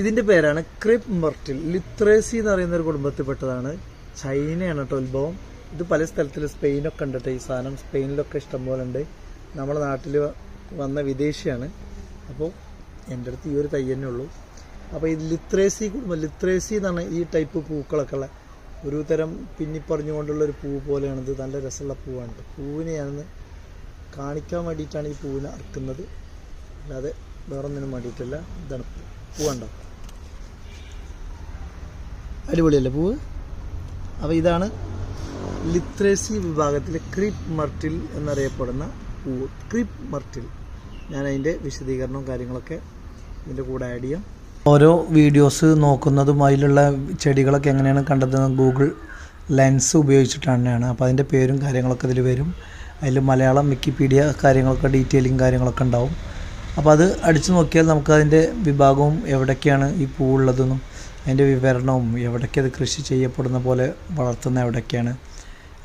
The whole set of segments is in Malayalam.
ഇതിന്റെ പേരാണ് ക്രിപ് മർട്ടിൽ. ലിത്രേസി എന്ന് പറയുന്ന ഒരു കുടുംബത്തിൽപ്പെട്ടതാണ്. ചൈനയാണ് കേട്ടോ ഉത്ഭവം. ഇത് പല സ്ഥലത്തിൽ സ്പെയിനൊക്കെ ഉണ്ട് കേട്ടോ ഈ സാധനം. സ്പെയിനിലൊക്കെ ഇഷ്ടംപോലെ ഉണ്ട് നമ്മുടെ നാട്ടിൽ വന്ന വിദേശിയാണ്. അപ്പോൾ എന്റെ അടുത്ത് ഈ ഒരു തൈ തന്നെ ഉള്ളൂ. അപ്പോൾ ഈ ലിത്രേസി കുടുംബം ലിത്രേസി എന്നാണ് ഈ ടൈപ്പ് പൂക്കളൊക്കെ ഉള്ള ഒരു തരം പിന്നിപ്പറിഞ്ഞുകൊണ്ടുള്ള ഒരു പൂ പോലെയാണിത്. നല്ല രസമുള്ള പൂവാണ് പൂവിനെയാണ് കാണിക്കാൻ വേണ്ടിയിട്ടാണ് ഈ പൂവിനെ അറുക്കുന്നത്. അല്ലാതെ വേറൊന്നിനും വേണ്ടിയിട്ടല്ല. ഇതാണ് പൂ കണ്ടോ അടിപൊളിയല്ലേ പൂവ്? അപ്പോൾ ഇതാണ് ലിത്രേസി വിഭാഗത്തിലെ ക്രീപ്പ് മർട്ടിൽ എന്നറിയപ്പെടുന്ന പൂവ്. Crepe myrtle. ഞാൻ അതിന്റെ വിശദീകരണവും കാര്യങ്ങളൊക്കെ ഇതിന്റെ കൂടെ ആഡ് ചെയ്യാം. ഓരോ വീഡിയോസ് നോക്കുന്നതും അതിലുള്ള ചെടികളൊക്കെ എങ്ങനെയാണ് കണ്ടതെന്ന് ഗൂഗിൾ ലെൻസ് ഉപയോഗിച്ചിട്ടാണ്. അപ്പോൾ അതിന്റെ പേരും കാര്യങ്ങളൊക്കെ ഇതിൽ വരും. അതിൽ മലയാളം വിക്കിപീഡിയ കാര്യങ്ങളൊക്കെ ഡീറ്റെയിലിംഗ് കാര്യങ്ങളൊക്കെ ഉണ്ടാവും. അപ്പോൾ അത് അടിച്ചു നോക്കിയാൽ നമുക്കതിന്റെ വിഭാഗവും എവിടേക്കാണ് ഈ പൂവുള്ളതെന്നും അതിന്റെ വിവരണവും എവിടേക്ക് അത് കൃഷി ചെയ്യപ്പെടുന്ന പോലെ വളർത്തുന്ന എവിടേക്കാണ്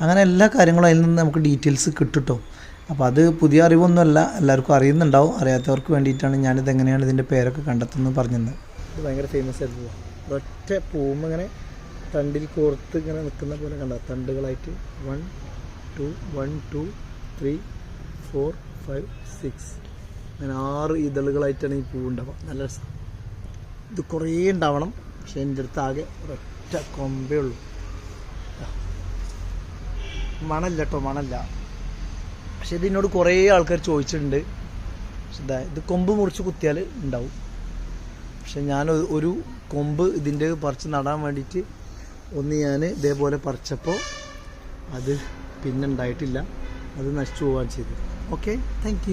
അങ്ങനെ എല്ലാ കാര്യങ്ങളും അതിൽ നിന്ന് നമുക്ക് ഡീറ്റെയിൽസ് കിട്ടുട്ടോ. അപ്പോൾ അത് പുതിയ അറിവൊന്നുമല്ല എല്ലാവർക്കും അറിയുന്നുണ്ടാവും അറിയാത്തവർക്ക് വേണ്ടിയിട്ടാണ് ഞാനിത് എങ്ങനെയാണ് ഇതിന്റെ പേരൊക്കെ കണ്ടെത്തുന്നത് പറഞ്ഞത് ഇത് ഭയങ്കര ഫേമസ് ആയിരുന്നു. ഒറ്റ പൂമ്പ് ഇങ്ങനെ തണ്ടിൽ കോർത്ത് ഇങ്ങനെ നിൽക്കുന്ന പോലെ കണ്ട? തണ്ടുകളായിട്ട് one two one two three four five six അങ്ങനെ ആറ് ഇതളുകളായിട്ടാണ് ഈ പൂ ഉണ്ടാവുക നല്ല രസം. ഇത് കുറേ ഉണ്ടാവണം പക്ഷെ എന്റെ അടുത്ത് ആകെ ഒരൊറ്റ കൊമ്പേ ഉള്ളൂ. മണല്ല കേട്ടോ മണല്ല. പക്ഷെ ഇതിനോട് കുറേ ആൾക്കാർ ചോദിച്ചിട്ടുണ്ട്. പക്ഷെ ഇതാ ഇത് കൊമ്പ് മുറിച്ച് കുത്തിയാൽ ഉണ്ടാവും. പക്ഷെ ഞാൻ ഒരു- കൊമ്പ് ഇതിന്റെ പറിച്ച് നടാൻ വേണ്ടിയിട്ട് ഒന്ന് ഞാൻ ഇതേപോലെ പറിച്ചപ്പോൾ അത് പിന്നെ ഉണ്ടായിട്ടില്ല അത് നശിച്ചു പോവാൻ ചെയ്തു ഓക്കെ? താങ്ക്